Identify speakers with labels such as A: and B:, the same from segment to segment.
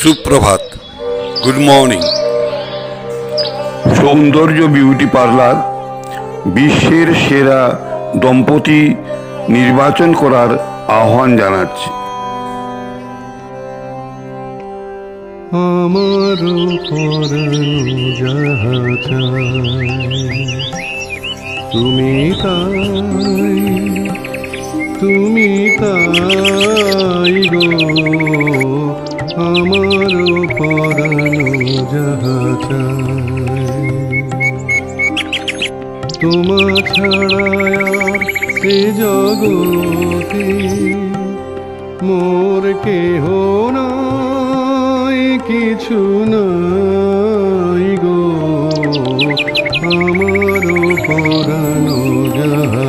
A: সুপ্রভাত। Good morning
B: সৌন্দর্য beauty parlour বিশ্বের সেরা দম্পতি নির্বাচন করার আহ্বান জানাচ্ছে।
C: আমার তুমি তাই তুমি তাই গো। আমার পরানো যাহা তোমা ছাড়া আর এ জগতে মোর কেহ নাই, কিছু নাই গো। আমার পরানো যাহা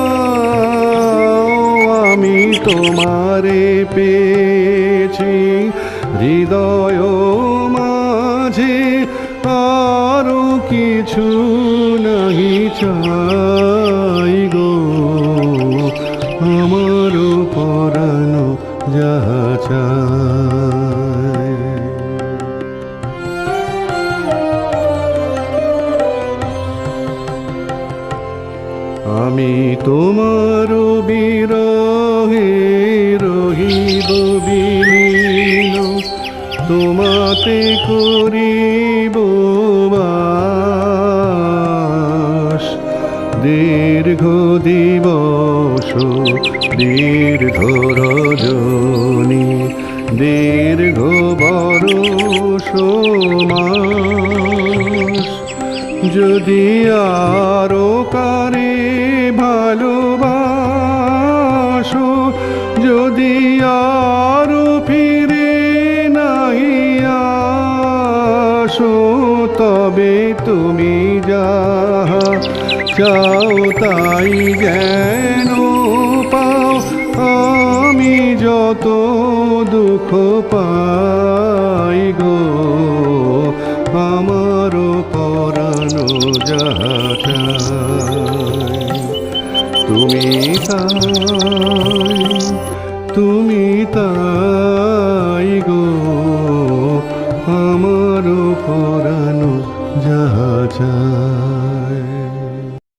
C: তোমারে পেয়েছি। হৃদয় মাঝে আরও কিছু নাহি চাই গো। আমার পরানো চায় আমি তোমার তোমাতে করিব দীর্ঘ দিবস দীর্ঘ রজনী দীর্ঘ বরষ যদি আরও কারে ভালোবাসো যদি আসো তবে তুমি যাহা চাও তাই যেন পাও আমি যত দুঃখ পাই গো আমার পরানো চায়। তুমি তুমি